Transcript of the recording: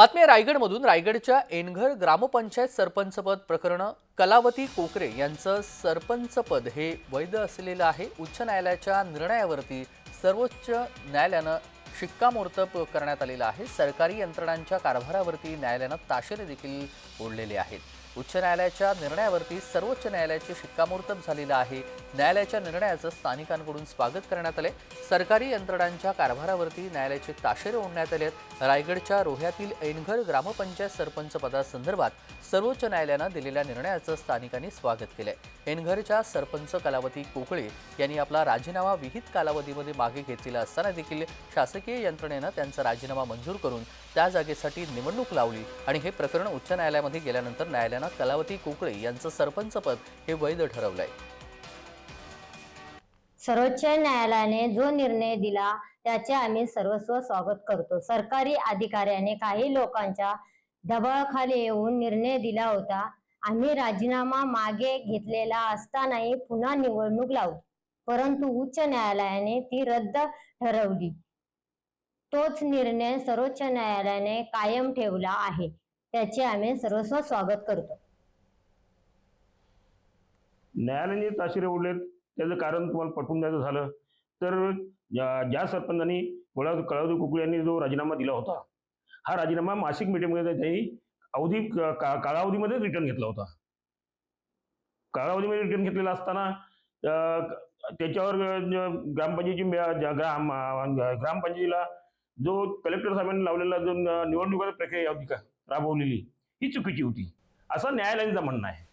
बातमी रायगडमधून. रायगडच्या एनघर ग्रामपंचायत सरपंचपद प्रकरण कलावती कोकरे यांचं सरपंचपद हे वैध असलेलं आहे. उच्च न्यायालयाच्या निर्णयावरती सर्वोच्च न्यायालयानं शिक्कामोर्तब करण्यात आलेलं आहे. सरकारी यंत्रणांच्या कारभारावरती न्यायालयानं ताशेरे देखील ओढलेले आहेत. उच्च न्यायालयाच्या निर्णयावरती सर्वोच्च न्यायालयाचे शिक्कामोर्तब झालेलं आहे. न्यायालयाच्या निर्णयाचं स्थानिकांकडून स्वागत करण्यात आले सरकारी यंत्रणांच्या कारभारावरती न्यायालयाचे ताशेरे ओढण्यात आले आहेत रायगडच्या रोह्यातील ऐनघर ग्रामपंचायत सरपंच पदासंदर्भात सर्वोच्च न्यायालयानं दिलेल्या निर्णयाचं स्थानिकांनी स्वागत केलंय. एनघरच्या सरपंच कलावती कोकळे यांनी आपला राजीनामा विहित कालावधीमध्ये मागे घेतलेला असताना देखील शासकीय यंत्रणेनं त्यांचा राजीनामा मंजूर करून त्या जागेसाठी निवडणूक लावली. आणि हे प्रकरण उच्च न्यायालयामध्ये गेल्यानंतर न्यायालयानं कलावती कुकळे यांचं सरपंचपद हे वैध ठरवलंय. सर्वोच्च न्यायालयाने जो निर्णय दिला त्याचे आम्ही सर्वस्व स्वागत करतो. सरकारी अधिकाऱ्याने काही लोकांच्या दबावाखाली येऊन निर्णय दिला होता. आम्ही राजीनामा मागे घेतलेला असतानाही पुन्हा निवडणूक लावू. परंतु उच्च न्यायालयाने ती रद्द ठरवली. तोच निर्णय सर्वोच्च न्यायालयाने कायम ठेवला आहे. त्याचे आम्ही सर्वस्व स्वागत करतो. न्यायालयाने ताशिरे ओढलेत त्याचं कारण तुम्हाला पटवून द्यायचं झालं. तर ज्या सरपंचांनी वळा कळावती कुकळे यांनी जो राजीनामा दिला होता हा राजीनामा मासिक मीटिंगमध्ये त्यांनी अवधी का- कालावधीमध्ये रिटर्न घेतला होता. कालावधीमध्ये रिटर्न घेतलेला असताना त्याच्यावर ग्रामपंचायतीची ग्राम ग्रामपंचायतीला जो कलेक्टर साहेबांनी लावलेला जो निवडणुकीचा प्रक्रिया होती का? राबवलेली. ही चुकीची होती. असं न्यायालयाचं म्हणणं आहे.